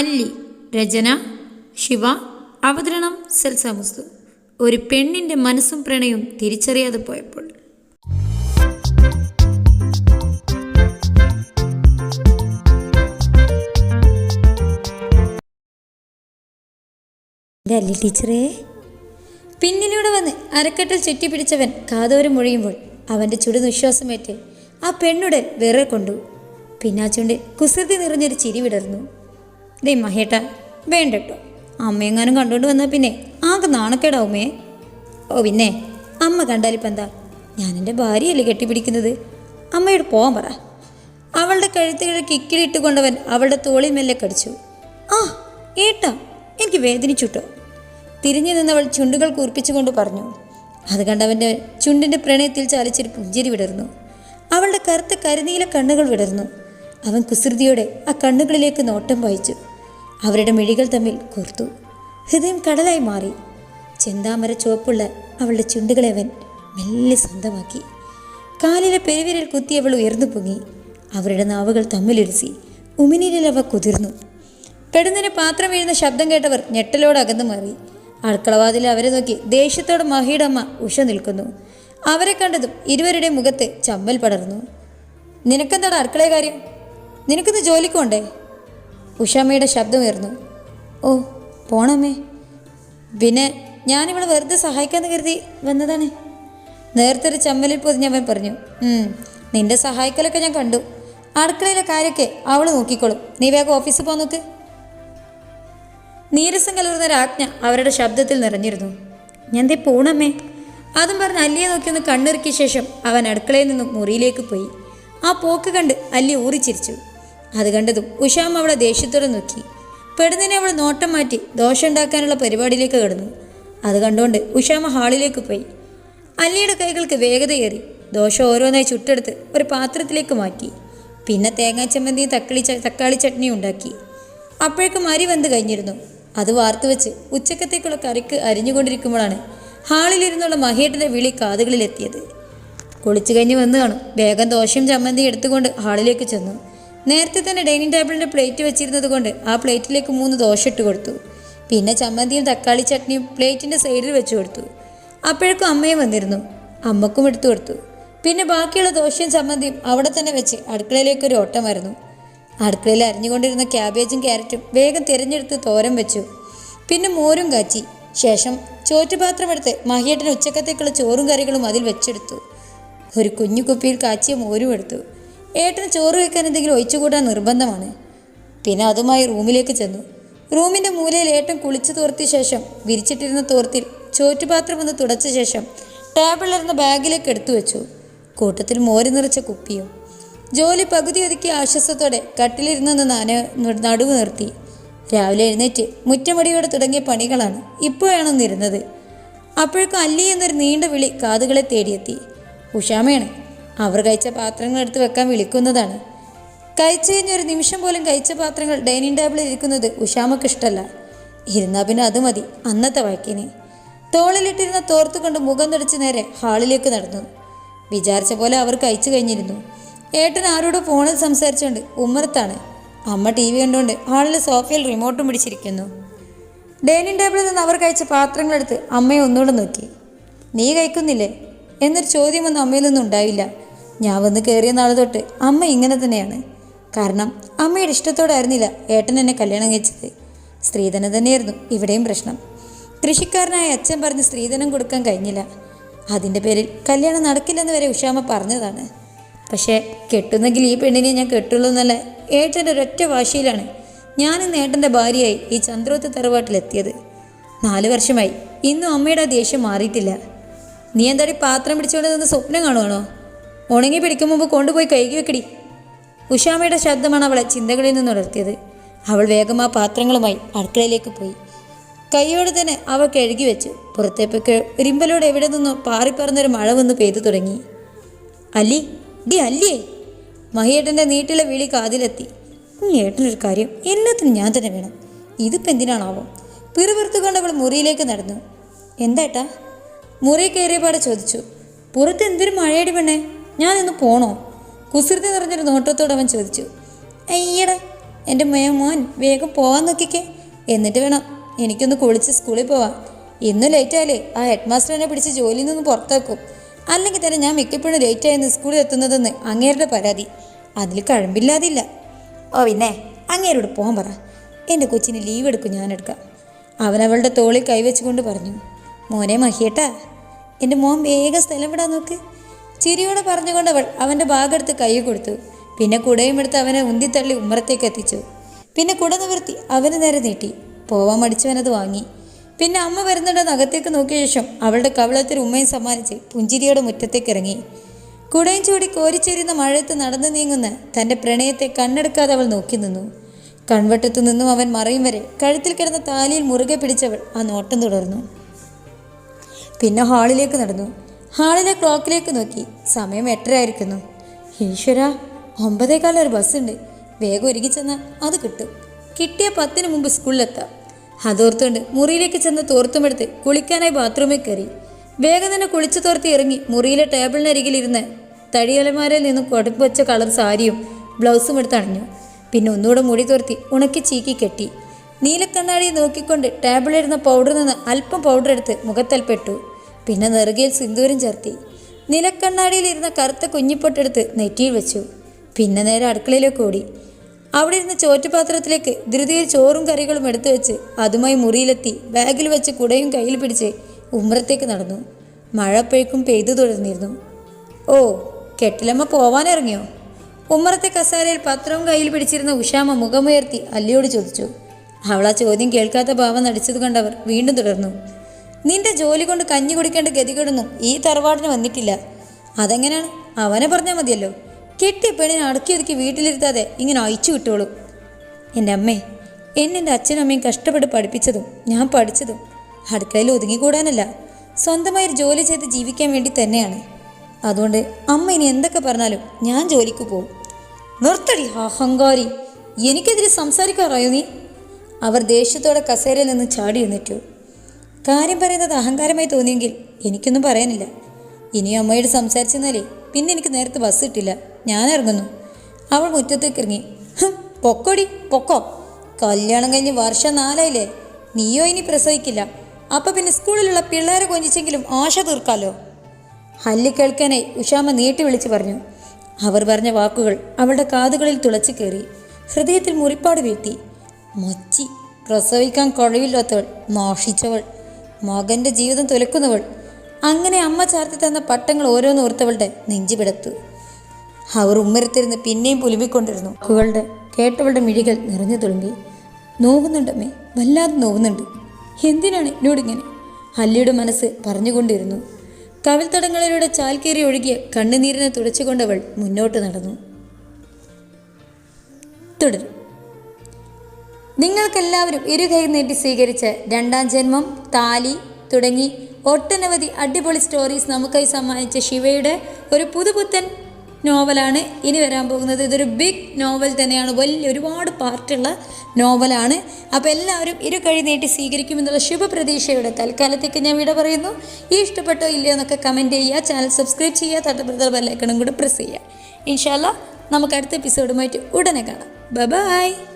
അല്ലി രചന ശിവ അവതരണം സെൽസാമുസ്തു ഒരു പെണ്ണിന്റെ മനസ്സും പ്രണയവും തിരിച്ചറിയാതെ പോയപ്പോൾ. അല്ലി ടീച്ചറേ? പിന്നിലൂടെ വന്ന് അരക്കെട്ടിൽ ചുറ്റിപ്പിടിച്ചവൻ കാതോരം മൊഴിയുമ്പോൾ അവന്റെ ചുടുനിശ്വാസമേറ്റ് ആ പെണ്ണുടൻ വിറ കൊണ്ടു. പിന്നാച്ചുണ്ട് കുസൃതി നിറഞ്ഞൊരു ചിരി വിടർന്നു. ദേ മഹേട്ട വേണ്ട കേട്ടോ അമ്മയെങ്ങാനും കണ്ടുകൊണ്ട് വന്നാൽ പിന്നെ ആകെ നാണക്കേടാവുമേ ഓ പിന്നെ അമ്മ കണ്ടാലിപ്പോൾ എന്താ? ഞാൻ എന്റെ ഭാര്യയല്ലേ കെട്ടിപ്പിടിക്കുന്നത്? അമ്മയോട് പോകാൻ പറ. അവളുടെ കഴുത്തുകളിൽ കിക്കിളിയിട്ട് കൊണ്ടവൻ അവളുടെ തോളിൽ മെല്ലെ കടിച്ചു. ആ ഏട്ടാ എനിക്ക് വേദനിച്ചുട്ടോ തിരിഞ്ഞു നിന്നവൾ ചുണ്ടുകൾ കൂർപ്പിച്ചുകൊണ്ട് പറഞ്ഞു. അത് കണ്ടവന്റെ ചുണ്ടിന്റെ പ്രണയത്തിൽ ചാലിച്ചൊരു പുഞ്ചിരി വിടർന്നു. അവളുടെ കറുത്ത കരുനീല കണ്ണുകൾ വിടർന്നു. അവൻ കുസൃതിയോടെ ആ കണ്ണുകളിലേക്ക് നോട്ടം വായിച്ചു അവരുടെ മിഴികൾ തമ്മിൽ കോർത്തു. ഹൃദയം കടലായി മാറി. ചെന്താമര ചുവപ്പുള്ള അവളുടെ ചുണ്ടുകളെ അവൻ മെല്ലെ സ്വന്തമാക്കി. കാലിലെ പെരുവിരൽ കുത്തി അവൾ ഉയർന്നു പൊങ്ങി. അവരുടെ നാവുകൾ തമ്മിലുരസി ഉമിനീരിൽ അവ കുതിർന്നു. പെടുന്നതിന് പാത്രം വീഴുന്ന ശബ്ദം കേട്ടവർ ഞെട്ടലോട് അകന്നു മാറി. അടുക്കളവാതിൽ അവരെ നോക്കി ദേഷ്യത്തോട് മഹിയുടെ അമ്മ ഉഷ നിൽക്കുന്നു. അവരെ കണ്ടതും ഇരുവരുടെ മുഖത്ത് ചമ്മൽ പടർന്നു. നിനക്കെന്താണ് അടുക്കളയെ കാര്യം നിനക്കിന്ന് ജോലിക്ക് പോണ്ടേ? ഉഷാമ്മയുടെ ശബ്ദമുയർന്നു ഓ പോണമ്മേ പിന്നെ ഞാനിവളെ വെറുതെ സഹായിക്കാന്ന് കരുതി വന്നതാണ്. നേരത്തെ ഒരു ചമ്മലിൽ പൊതിഞ്ഞവൻ പറഞ്ഞു "ഉം, നിന്റെ സഹായിക്കലൊക്കെ ഞാൻ കണ്ടു. അടുക്കളയിലെ കാര്യമൊക്കെ അവൾ നോക്കിക്കോളും. നീ വേഗം ഓഫീസിൽ പോ നോക്ക്. നീരസം കലർന്ന രാജ്ഞ അവരുടെ ശബ്ദത്തിൽ നിറഞ്ഞിരുന്നു. ഞാൻ ദേ പോണമ്മേ അതും പറഞ്ഞ് അല്ലിയെ നോക്കി ഒന്ന് കണ്ണിറുക്കിയ ശേഷം അവൻ അടുക്കളയിൽ നിന്നും മുറിയിലേക്ക് പോയി. ആ പോക്ക് കണ്ട് അല്ലി ഊറിച്ചിരിച്ചു. അത് കണ്ടതും ഉഷാം അവളെ ദേഷ്യത്തോടെ നോക്കി. പെടുന്നതിനെ അവൾ നോട്ടം മാറ്റി ദോശ ഉണ്ടാക്കാനുള്ള പരിപാടിയിലേക്ക് കടന്നു. അത് കണ്ടുകൊണ്ട് ഉഷാമ ഹാളിലേക്ക് പോയി. അല്ലിയുടെ കൈകൾക്ക് വേഗതയേറി ദോശ ഓരോന്നായി ചുട്ടെടുത്ത് ഒരു പാത്രത്തിലേക്ക് മാറ്റി. പിന്നെ തേങ്ങാ ചമ്മന്തിയും തക്കാളി തക്കാളി ചട്നിയും ഉണ്ടാക്കി. അപ്പോഴേക്കും അരി വെന്ത് കഴിഞ്ഞിരുന്നു. അത് വാർത്തു വെച്ച് ഉച്ചക്കത്തേക്കുള്ള കറിക്ക് അരിഞ്ഞുകൊണ്ടിരിക്കുമ്പോഴാണ് ഹാളിലിരുന്നുള്ള മഹേട്ടന്റെ വിളി കാതുകളിലെത്തിയത്. കുളിച്ചു കഴിഞ്ഞ് വന്ന് കാണും. വേഗം ദോശയും ചമ്മന്തിയും എടുത്തുകൊണ്ട് ഹാളിലേക്ക് ചെന്നു. നേരത്തെ തന്നെ ഡൈനിങ് ടേബിളിന്റെ പ്ലേറ്റ് വെച്ചിരുന്നത് കൊണ്ട് ആ പ്ലേറ്റിലേക്ക് മൂന്ന് ദോശ ഇട്ട് കൊടുത്തു. പിന്നെ ചമ്മന്തിയും തക്കാളി ചട്നിയും പ്ലേറ്റിന്റെ സൈഡിൽ വെച്ച് കൊടുത്തു. അപ്പോഴേക്കും അമ്മയും വന്നിരുന്നു. അമ്മക്കും എടുത്തു കൊടുത്തു. പിന്നെ ബാക്കിയുള്ള ദോശയും ചമ്മന്തിയും അവിടെ തന്നെ വെച്ച് അടുക്കളയിലേക്ക് ഒരു ഓട്ടം ഓട്ടമായിരുന്നു അടുക്കളയിൽ അരിഞ്ഞുകൊണ്ടിരുന്ന ക്യാബേജും ക്യാരറ്റും വേഗം തിരഞ്ഞെടുത്ത് തോരൻ വെച്ചു. പിന്നെ മോരും കാച്ചി. ശേഷം ചോറ്റുപാത്രമെടുത്ത് മഹിയേട്ടന് ഉച്ചക്കത്തേക്കുള്ള ചോറും കറികളും അതിൽ വെച്ചെടുത്തു. ഒരു കുഞ്ഞു കുപ്പിയിൽ കാച്ചിയ മോരും എടുത്തു. ഏട്ടന് ചോറ് വെക്കാൻ എന്തെങ്കിലും ഒഴിച്ചുകൂടാൻ നിർബന്ധമാണ്. പിന്നെ അതുമായി റൂമിലേക്ക് ചെന്നു. റൂമിന്റെ മൂലയിൽ ഏട്ടൻ കുളിച്ചു തോർത്തിയ ശേഷം വിരിച്ചിട്ടിരുന്ന തോർത്തിൽ ചോറ്റുപാത്രം ഒന്ന് തുടച്ച ശേഷം ടേബിളിലിരുന്ന ബാഗിലേക്ക് എടുത്തു വെച്ചു. കൂട്ടത്തിൽ മോര് നിറച്ച കുപ്പിയും ജോലി പകുതി ഒതുക്കിയ ആശ്വാസത്തോടെ കട്ടിലിരുന്ന് നാന നടുവ് നിർത്തി. രാവിലെ എഴുന്നേറ്റ് മുറ്റമടിയോടെ തുടങ്ങിയ പണികളാണ് ഇപ്പോഴാണൊന്നിരുന്നത്. അപ്പോഴേക്കും അല്ലി എന്നൊരു നീണ്ട വിളി കാതുകളെ തേടിയെത്തി. ഉഷാമയാണ് അവർ കഴിച്ച പാത്രങ്ങൾ എടുത്ത് വെക്കാൻ വിളിക്കുന്നതാണ്. കഴിച്ചു കഴിഞ്ഞ ഒരു നിമിഷം പോലും കഴിച്ച പാത്രങ്ങൾ ഡൈനിങ് ടേബിളിൽ ഇരിക്കുന്നത് ഉഷാമക്ക് ഇഷ്ടമല്ല ഇരുന്നാൽ പിന്നെ അത് മതി അന്നത്തെ വഴക്കിനെ. തോളിലിട്ടിരുന്ന തോർത്ത് കൊണ്ട് മുഖം തുടച്ച് നേരെ ഹാളിലേക്ക് നടന്നു. വിചാരിച്ച പോലെ അവർ കഴിച്ചു കഴിഞ്ഞിരുന്നു. ഏട്ടൻ ആരോടും ഫോണിൽ സംസാരിച്ചുകൊണ്ട് ഉമ്മറത്താണ്. അമ്മ ടി വി കണ്ടുകൊണ്ട് ഹാളിൽ സോഫയിൽ റിമോട്ടും പിടിച്ചിരിക്കുന്നു. ഡൈനിങ് ടേബിളിൽ നിന്ന് അവർ കഴിച്ച പാത്രങ്ങളെടുത്ത് അമ്മയെ ഒന്നുകൂടെ നോക്കി. നീ കഴിക്കുന്നില്ലേ? എന്നൊരു ചോദ്യമൊന്നും അമ്മയിൽ നിന്നും ഉണ്ടായില്ല. ഞാൻ വന്ന് കയറിയ നാൾ തൊട്ട് അമ്മ ഇങ്ങനെ തന്നെയാണ്. കാരണം അമ്മയുടെ ഇഷ്ടത്തോടായിരുന്നില്ല ഏട്ടൻ എന്നെ കല്യാണം കഴിച്ചത്. സ്ത്രീധനം തന്നെയായിരുന്നു ഇവിടെയും പ്രശ്നം. കൃഷിക്കാരനായ അച്ഛൻ പറഞ്ഞ് സ്ത്രീധനം കൊടുക്കാൻ കഴിഞ്ഞില്ല. അതിന്റെ പേരിൽ കല്യാണം നടക്കില്ലെന്ന് വരെ ഉഷാമ്മ പറഞ്ഞതാണ്. പക്ഷേ കെട്ടുന്നെങ്കിൽ ഈ പെണ്ണിനെ ഞാൻ കെട്ടുള്ളൂ എന്നല്ല ഏട്ടന്റെ ഒരൊറ്റ വാശിയിലാണ് ഞാനിന്ന് ഏട്ടന്റെ ഭാര്യയായി ഈ ചന്ദ്രോത്ത് തറവാട്ടിലെത്തിയത്. നാല് വർഷമായി ഇന്നും അമ്മയുടെ ദേഷ്യം മാറിയിട്ടില്ല. നീ എന്താടി പാത്രം പിടിച്ചുകൊണ്ട് നിന്ന് സ്വപ്നം കാണുവാണോ? ഉണങ്ങി പിടിക്കും മുമ്പ് കൊണ്ടുപോയി കഴുകി വെക്കടി. ഉഷാമയുടെ ശബ്ദമാണ് അവളെ ചിന്തകളിൽ നിന്ന് ഉണർത്തിയത്. അവൾ വേഗം ആ പാത്രങ്ങളുമായി അടുക്കളയിലേക്ക് പോയി. കൈയോടെ തന്നെ അവ കഴുകി വെച്ചു പുറത്തേപ്പൊക്കെ റിമ്പലോട് എവിടെ നിന്നോ പാറിപ്പറന്നൊരു മഴ വന്ന് പെയ്തു തുടങ്ങി. അല്ലി ഡി അല്ലിയേ. മഹിയേട്ടന്റെ നീട്ടിലെ വിളി കാതിലെത്തി. ഏട്ടനൊരു കാര്യം. എല്ലാത്തിനും ഞാൻ തന്നെ വേണം. ഇതിപ്പോൾ എന്തിനാണാവോ? പിറുപിറുത്തുകൊണ്ട് അവൾ മുറിയിലേക്ക് നടന്നു. എന്താ മുറി കയറിയപാടെ ചോദിച്ചു. പുറത്ത് എന്തൊരു മഴയടി പെണ്ണേ. ഞാൻ ഇന്ന് പോണോ. കുസൃതി നിറഞ്ഞൊരു നോട്ടത്തോടെ അവൻ ചോദിച്ചു അയ്യട എന്റെ മോൻ വേഗം പോവാൻ നോക്കിക്കേ. എന്നിട്ട് വേണം എനിക്കൊന്ന് കുളിച്ച് സ്കൂളിൽ പോവാം ഇന്ന് ലേറ്റായാലേ ആ ഹെഡ് മാസ്റ്റർ എന്നെ പിടിച്ച് ജോലിയിൽ നിന്ന് പുറത്താക്കും. അല്ലെങ്കിൽ തന്നെ ഞാൻ മിക്കപ്പോഴും ലേറ്റായെന്ന് സ്കൂളിൽ എത്തുന്നതെന്ന് അങ്ങേരുടെ പരാതി. അതിൽ കഴമ്പില്ലാതില്ല. ഓ പിന്നെ അങ്ങേരോട് പോകാൻ പറ. എന്റെ കൊച്ചിന് ലീവ് എടുക്കും ഞാൻ എടുക്കാം. അവൻ അവളുടെ തോളിൽ കൈവച്ചുകൊണ്ട് പറഞ്ഞു മോനെ മഹിയേട്ടാ എന്റെ മോൻ വേഗം സ്ഥലം വിടാൻ നോക്ക്. ചിരിയോടെ പറഞ്ഞുകൊണ്ട് അവൾ അവന്റെ ഭാഗമെടുത്ത് കൈ കൊടുത്തു. പിന്നെ കുടയും എടുത്ത് അവനെ ഉന്തിത്തള്ളി ഉമ്മറത്തേക്ക് എത്തിച്ചു. പിന്നെ കുട നിവർത്തി അവന് നേരെ നീട്ടി. പോവാൻ മടിച്ചവനത് വാങ്ങി. പിന്നെ അമ്മ വരുന്നുണ്ടെന്ന് അകത്തേക്ക് നോക്കിയ ശേഷം അവളുടെ കവളത്തിൽ ഉമ്മയും സമ്മാനിച്ച് പുഞ്ചിരിയോടെ മുറ്റത്തേക്ക് ഇറങ്ങി. കുടയും ചൂടി കോരിച്ചേരുന്ന മഴയത്ത് നടന്നു നീങ്ങുന്ന തന്റെ പ്രണയത്തെ കണ്ണെടുക്കാതെ അവൾ നോക്കി നിന്നു. കൺവട്ടത്തു നിന്നും അവൻ മറയും വരെ കഴുത്തിൽ കിടന്ന താലിയിൽ മുറുകെ പിടിച്ചവൾ ആ നോട്ടം തുടർന്നു. പിന്നെ ഹാളിലേക്ക് നടന്നു. ഹാളിലെ ക്ലോക്കിലേക്ക് നോക്കി. സമയം എട്ടരയായിരിക്കുന്നു. ഈശ്വര ഒമ്പതേക്കാലം ഒരു ബസ്സുണ്ട്. വേഗം ഒരുങ്ങി ചെന്നാൽ അത് കിട്ടും. കിട്ടിയ പത്തിന് മുമ്പ് സ്കൂളിലെത്താം. അതോർത്തുകൊണ്ട് മുറിയിലേക്ക് ചെന്ന് തോർത്തുമെടുത്ത് കുളിക്കാനായി ബാത്റൂമിൽ കയറി. വേഗം തന്നെ കുളിച്ചു തോർത്തി ഇറങ്ങി മുറിയിലെ ടേബിളിനരികിലിരുന്ന് തടിയലമാരിൽ നിന്നും കൊടുപ്പ് വെച്ച കളർ സാരിയും ബ്ലൗസും എടുത്ത് അണിഞ്ഞു. പിന്നെ ഒന്നുകൂടെ മുടി തോർത്തി ഉണക്കി ചീക്കി കെട്ടി. നീലക്കണ്ണാടിയെ നോക്കിക്കൊണ്ട് ടേബിളിലിരുന്ന പൗഡറിൽ നിന്ന് അല്പം പൗഡർ എടുത്ത് മുഖത്തൽപ്പെട്ടു. പിന്നെ നെറുകയിൽ സിന്ദൂരം ചേർത്തി നിലക്കണ്ണാടിയിൽ ഇരുന്ന കറുത്ത കുഞ്ഞിപ്പൊട്ടെടുത്ത് നെറ്റിയിൽ വെച്ചു. പിന്നെ നേരെ അടുക്കളയിലേക്ക് ഓടി. അവിടെ ഇരുന്ന ചോറ്റുപാത്രത്തിലേക്ക് ധൃതിയിൽ ചോറും കറികളും എടുത്തു വെച്ച് അതുമായി മുറിയിലെത്തി ബാഗിൽ വെച്ച് കുടയും കയ്യിൽ പിടിച്ച് ഉമ്മറത്തേക്ക് നടന്നു. മഴ അപ്പോഴേക്കും പെയ്തു തുടർന്നിരുന്നു. ഓ കെട്ടിലമ്മ പോവാനിറങ്ങിയോ ഉമ്മറത്തെ കസാരയിൽ പത്രവും കയ്യിൽ പിടിച്ചിരുന്ന ഉഷാമ മുഖമുയർത്തി അല്ലിയോട് ചോദിച്ചു. അവൾ ആ ചോദ്യം കേൾക്കാത്ത ഭാവം നടിച്ചത് കണ്ടവർ വീണ്ടും തുടർന്നു. നിന്റെ ജോലി കൊണ്ട് കഞ്ഞി കുടിക്കേണ്ട ഗതികേടൊന്നും ഈ തറവാടിന് വന്നിട്ടില്ല. അതെങ്ങനെയാണ് അവനെ പറഞ്ഞാൽ മതിയല്ലോ. കെട്ടിയ പെണ്ണിനെ അടക്കി ഒതുക്കി വീട്ടിലിരുത്താതെ ഇങ്ങനെ അയച്ചു വിട്ടോളൂ. എന്റെ അമ്മേ എന്നെ എന്റെ അച്ഛനും അമ്മയും കഷ്ടപ്പെട്ട് പഠിപ്പിച്ചതും ഞാൻ പഠിച്ചതും അടുക്കളയിൽ ഒതുങ്ങിക്കൂടാനല്ല. സ്വന്തമായി ഒരു ജോലി ചെയ്ത് ജീവിക്കാൻ വേണ്ടി തന്നെയാണ്. അതുകൊണ്ട് അമ്മ ഇനി എന്തൊക്കെ പറഞ്ഞാലും ഞാൻ ജോലിക്ക് പോകും നിർത്തടി അഹങ്കാരി. എനിക്കെതിരെ സംസാരിക്കാറായോ നീ? അവർ ദേഷ്യത്തോടെ കസേരയിൽ നിന്ന് ചാടി എഴുന്നേറ്റു. കാര്യം പറയുന്നത് അഹങ്കാരമായി തോന്നിയെങ്കിൽ എനിക്കൊന്നും പറയാനില്ല. ഇനി അമ്മയോട് സംസാരിച്ചെന്നാലേ പിന്നെ എനിക്ക് നേരത്തെ ബസ് കിട്ടില്ല. ഞാൻ ഇറങ്ങുന്നു. അവൾ മുറ്റത്തേക്ക് ഇറങ്ങി. "ഹും, പൊക്കോടി പൊക്കോ. കല്യാണം കഴിഞ്ഞ് വർഷം നാലായില്ലേ? നീയോ ഇനി പ്രസവിക്കില്ല. അപ്പം പിന്നെ സ്കൂളിലുള്ള പിള്ളേരെ കൊഞ്ചിച്ചെങ്കിലും ആശ തീർക്കാലോ? ഹല്ലി കേൾക്കാനായി ഉഷാമ നീട്ടി വിളിച്ചു പറഞ്ഞു. അവർ പറഞ്ഞ വാക്കുകൾ അവളുടെ കാതുകളിൽ തുളച്ചു കയറി ഹൃദയത്തിൽ മുറിപ്പാട് വീഴ്ത്തി. മച്ചി പ്രസവിക്കാൻ കഴിവില്ലാത്തവൾ മോഷിച്ചവൾ. മകന്റെ ജീവിതം തുലക്കുന്നവൾ. അങ്ങനെ അമ്മ ചാർത്തി തന്ന പട്ടങ്ങൾ ഓരോന്നോർത്തവളുടെ നെഞ്ചി പിടത്തു അവർ ഉമ്മരത്തിരുന്ന് പിന്നെയും പുലുമിക്കൊണ്ടിരുന്നു കുകളുടെ കേട്ടവളുടെ മിഴികൾ നിറഞ്ഞു തുളുമ്പി. നോവുന്നുണ്ടമ്മേ വല്ലാതെ നോവുന്നുണ്ട്. എന്തിനാണ് എന്നോടിങ്ങനെ? ഹല്ലിയുടെ മനസ്സ് പറഞ്ഞുകൊണ്ടിരുന്നു. കവിൽത്തടങ്ങളിലൂടെ ചാൽക്കേറി ഒഴുകിയ കണ്ണുനീരിനെ തുടച്ചുകൊണ്ടവൾ മുന്നോട്ട് നടന്നു. തുടരും. നിങ്ങൾക്കെല്ലാവരും ഇരുകൈ നീട്ടി സ്വീകരിച്ച് രണ്ടാം ജന്മം താലി തുടങ്ങി ഒട്ടനവധി അടിപൊളി സ്റ്റോറീസ് നമുക്കായി സമ്മാനിച്ച ശിവയുടെ ഒരു പുതുപുത്തൻ നോവലാണ് ഇനി വരാൻ പോകുന്നത്. ഇതൊരു ബിഗ് നോവൽ തന്നെയാണ്. വലിയ ഒരുപാട് പാർട്ടുള്ള നോവലാണ്. അപ്പോൾ എല്ലാവരും ഇരു കഴി നീട്ടി സ്വീകരിക്കുമെന്നുള്ള ശുഭപ്രതീക്ഷയുടെ തൽക്കാലത്തേക്ക് ഞാൻ വിട പറയുന്നു. ഈ ഇഷ്ടപ്പെട്ടോ ഇല്ലയോ എന്നൊക്കെ കമന്റ് ചെയ്യുക. ചാനൽ സബ്സ്ക്രൈബ് ചെയ്യുക. തൊട്ടപ്പുറത്തെ ബെല്ലൈക്കണും കൂടെ പ്രസ് ചെയ്യുക. ഇൻഷാല്ല നമുക്ക് അടുത്ത എപ്പിസോഡുമായിട്ട് ഉടനെ കാണാം. ബൈ